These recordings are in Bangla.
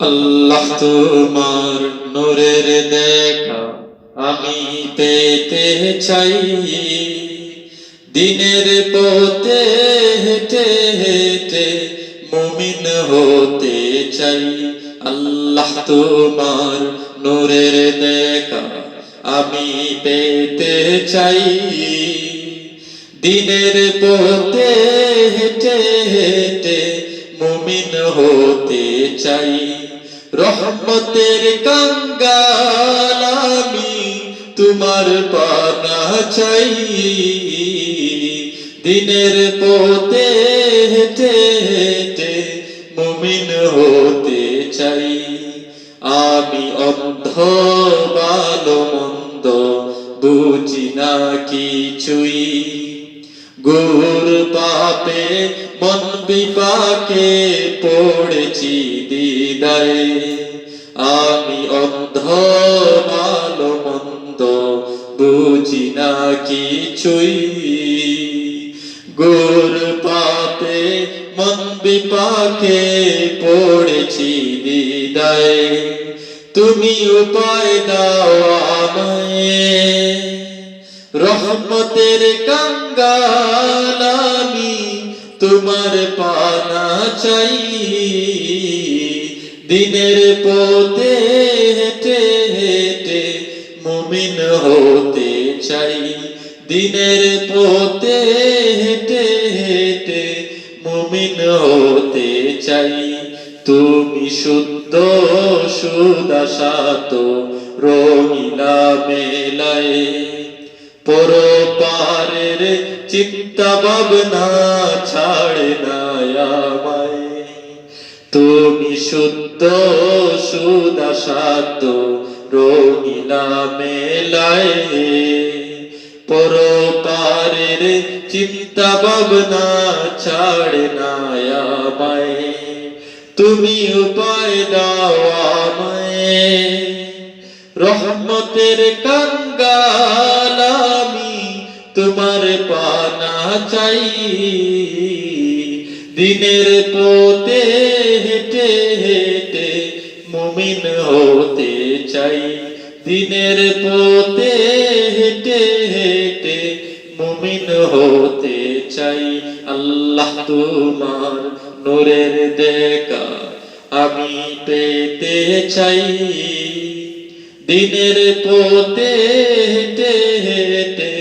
আল্লাহ তোমার নূরের দেখা আমি পেতে চাই। দিনের পথে হেঁটে হেঁটে মুমিন হতে চাই। আল্লাহ তোমার নূরের দেখা আমি পেতে চাই। দিনের পথে হেঁটে হেঁটে মুমিন হতে চাই। রহমতের কাঙ্গাল আমি তোমার পানা চাই। দিনের পথে হেঁটে হেঁটে মুমিন হতে চাই। আমি অন্ধ ভালো মন্দ বুঝি না কিছুই। গুর পাপে মন বিপাকে পড়েছি। দিদায় আমি অন্ধ ভালো মন্দ বুঝি না কিছুই। গুর পাপে, মন বিপাকে পড়েছি দিদায় তুমি উপায় দাও আমায়। রহমতের কাঙ্গাল আমি তোমার পানা চাই। দিনের পথে হেঁটে হেঁটে মুমিন হতে চাই। দিনের পথে হেঁটে হেঁটে মুমিন হতে চাই। তুমি শুদ্ধ সুদাসাত রঙিলা মেলায়। পরপারের চিন্তা ভাবনা ছাড়ে না আমায়। তুমি শুদ্ধ সুদাসাত রঙিলা মেলায় পরপারের চিন্তা ভাবনা ছাড়ে না আমায়। তুমি উপায় দাও আমায়। রহমতের কাঙ্গাল আমি তোমার পানা চাই। দিনের পথে হেঁটে হেঁটে মুমিন হতে চাই। দিনের পথে হেঁটে হেঁটে মুমিন হতে চাই। আল্লাহ তোমার নূরের দেখা আমি পেতে চাই। দিনের পথে হেঁটে হেঁটে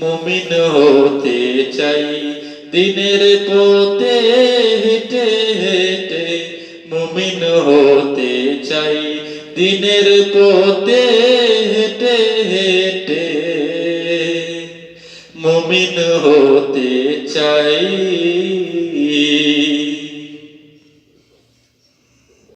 মুমিন হতে চাই। দিনের পথে হেঁটে হেঁটে মুমিন হতে চাই। দিনের পথে হেঁটে হেঁটে মুমিন হতে চাই।